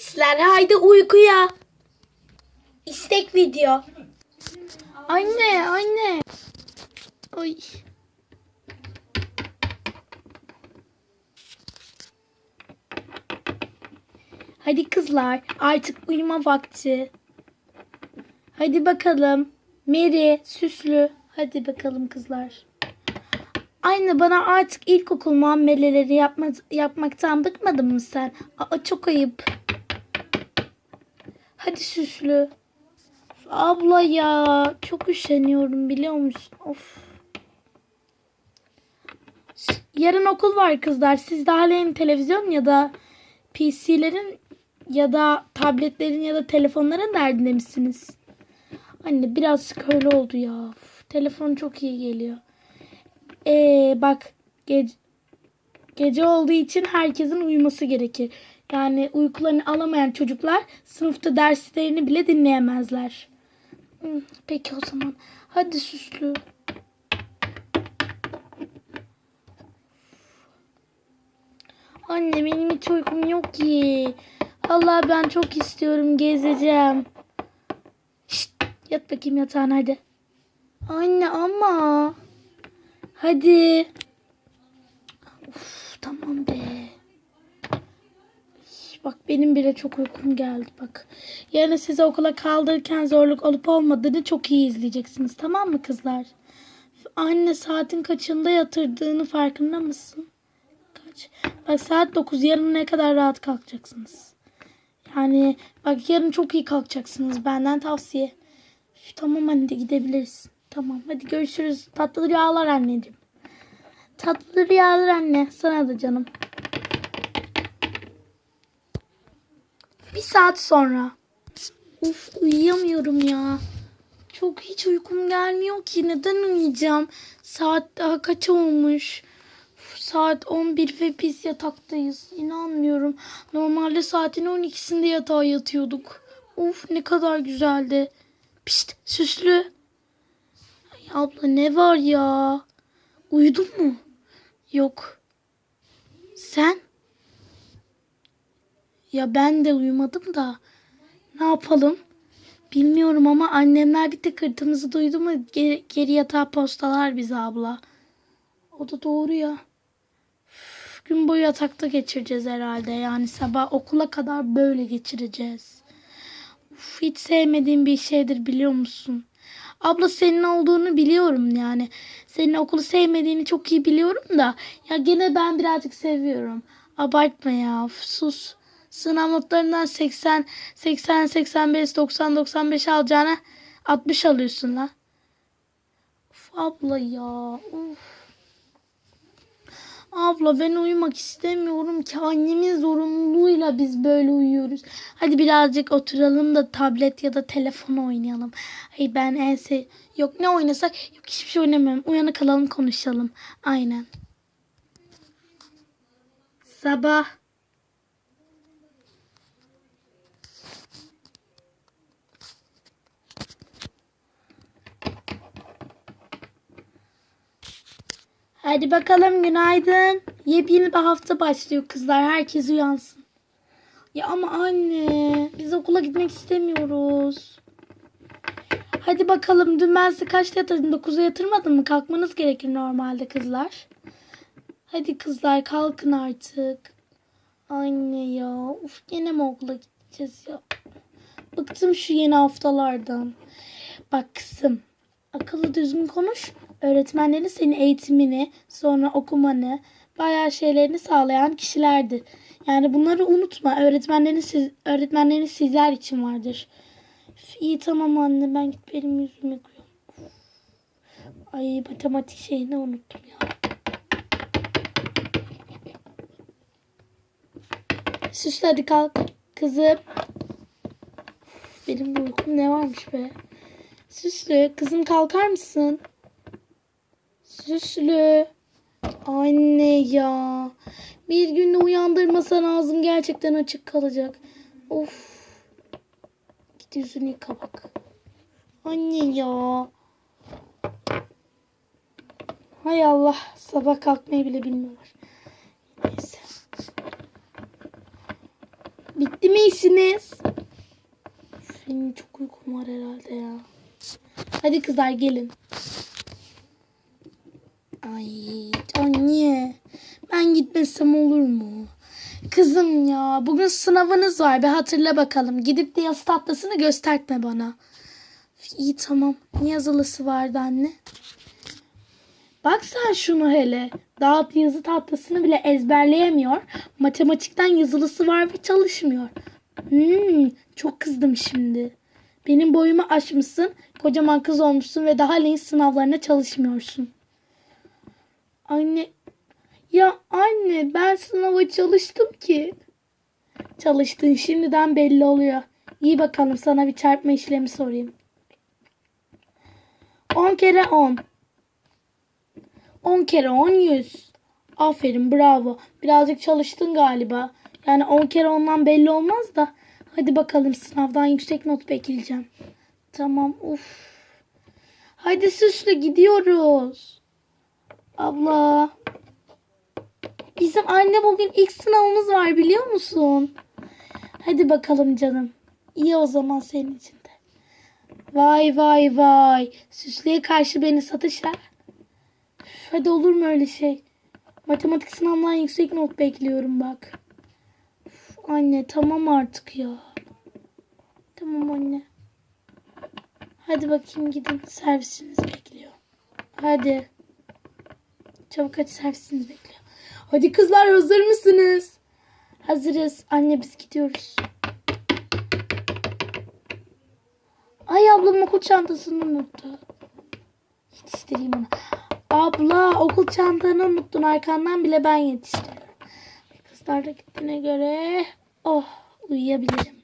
Gençler haydi uykuya. İstek video. Anne anne. Ay. Hadi kızlar artık uyuma vakti. Hadi bakalım. Mary, Süslü. Hadi bakalım kızlar. Anne bana artık ilkokul muameleleri yapma, yapmaktan bıkmadın mı sen? Aa, çok ayıp. Hadi Süslü. Abla ya çok üşeniyorum biliyor musun? Of. Yarın okul var kızlar. Siz de halen televizyon ya da PC'lerin ya da tabletlerin ya da telefonların derdinde misiniz? Anne birazcık öyle oldu ya. Uf, telefon çok iyi geliyor. Ee, bak gece, gece olduğu için herkesin uyuması gerekir. Yani uykularını alamayan çocuklar sınıfta derslerini bile dinleyemezler. Peki o zaman. Hadi süslü. Anne benim hiç uykum yok ki. Allah ben çok istiyorum gezeceğim. Şşt, yat bakayım yatağına hadi. Anne ama. Hadi. Uf, tamam be. Bak benim bile çok uykum geldi bak. Yarın size okula kaldırırken zorluk olup olmadığını çok iyi izleyeceksiniz. Tamam mı kızlar? Anne saatin kaçında yatırdığını farkında mısın? Kaç? Bak saat 9 yarın ne kadar rahat kalkacaksınız. Yani bak yarın çok iyi kalkacaksınız. Benden tavsiye. Tamam anne de gidebiliriz. Tamam hadi görüşürüz. Tatlı rüyalar anneciğim. Tatlı rüyalar anne. Sana da canım. Bir saat sonra. Uf uyuyamıyorum ya. Çok hiç uykum gelmiyor ki. Neden uyuyacağım? Saat daha kaç olmuş? Uf, Saat 11 ve biz yataktayız. İnanmıyorum. Normalde saatin 12'sinde yatağa yatıyorduk. Uf ne kadar güzeldi. Pişt süslü. Ay abla ne var ya? Uyudun mu? Yok. Sen? Ya ben de uyumadım da. Ne yapalım? Bilmiyorum ama annemler bir tıkırtımızı duydu mu geri, geri yatağa postalar bizi abla. O da doğru ya. Üf, gün boyu yatakta geçireceğiz herhalde. Yani sabah okula kadar böyle geçireceğiz. Uf, hiç sevmediğim bir şeydir biliyor musun? Abla senin olduğunu biliyorum yani. Senin okulu sevmediğini çok iyi biliyorum da. Ya gene ben birazcık seviyorum. Abartma ya. Uf, sus. Sınav notlarından 80, 80, 85, 90, 95 alacağına 60 alıyorsun la. Uf abla ya. Uf. Abla ben uyumak istemiyorum ki annemin zorunluluğuyla biz böyle uyuyoruz. Hadi birazcık oturalım da tablet ya da telefon oynayalım. Ay ben en sev... Yok ne oynasak? Yok hiçbir şey oynamıyorum. Uyanık kalalım konuşalım. Aynen. Sabah. Hadi bakalım günaydın. Yepyeni bir hafta başlıyor kızlar. Herkes uyansın. Ya ama anne biz okula gitmek istemiyoruz. Hadi bakalım dün ben sizi kaçta yatırdım? 9'a yatırmadım mı? Kalkmanız gerekir normalde kızlar. Hadi kızlar kalkın artık. Anne ya. Uf gene mi okula gideceğiz ya? Bıktım şu yeni haftalardan. Bak kızım. Akıllı düzgün konuş. Öğretmenlerin senin eğitimini, sonra okumanı, bayağı şeylerini sağlayan kişilerdi. Yani bunları unutma. Öğretmenlerin siz, öğretmenlerin sizler için vardır. İyi tamam anne ben git benim yüzümü yıkıyorum. Ay matematik şeyini unuttum ya. Süslü hadi kalk. Kızım. Benim bu uykum ne varmış be. Süslü kızım kalkar mısın? Süslü. Anne ya. Bir günde uyandırmasan ağzım gerçekten açık kalacak. Of. Git yüzünü yıka bak. Anne ya. Hay Allah. Sabah kalkmayı bile bilmiyorlar. Neyse. Bitti mi iyisiniz? Benim çok uykum var herhalde ya. Hadi kızlar gelin. Ay anne. Ben gitmesem olur mu? Kızım ya bugün sınavınız var bir hatırla bakalım. Gidip de yazı tatlısını göstertme bana. İyi tamam. Ne yazılısı vardı anne? Bak sen şunu hele. Daha yazı tatlısını bile ezberleyemiyor. Matematikten yazılısı var ve çalışmıyor. Hmm, çok kızdım şimdi. Benim boyumu aşmışsın. Kocaman kız olmuşsun ve daha neyin sınavlarına çalışmıyorsun. Anne ya anne ben sınava çalıştım ki. Çalıştın şimdiden belli oluyor. İyi bakalım sana bir çarpma işlemi sorayım. 10 kere 10. 10 kere 10 100. Aferin bravo. Birazcık çalıştın galiba. Yani 10 kere 10'dan belli olmaz da. Hadi bakalım sınavdan yüksek not bekleyeceğim. Tamam uf. Hadi süslü gidiyoruz. Abla. Bizim anne bugün ilk sınavımız var biliyor musun? Hadi bakalım canım. İyi o zaman senin için de. Vay vay vay. Süslüye karşı beni satışa. Hadi olur mu öyle şey? Matematik sınavından yüksek not bekliyorum bak. Üf, anne tamam artık ya. Tamam anne. Hadi bakayım gidin. Servisiniz bekliyor. Hadi. Çabuk hadi servisiniz bekliyor. Hadi kızlar hazır mısınız? Hazırız. Anne biz gidiyoruz. Ay ablam okul çantasını unuttu. Yetiştireyim onu. Abla okul çantanı unuttun. Arkandan bile ben yetiştiriyorum. Kızlar da gittiğine göre oh uyuyabilirim.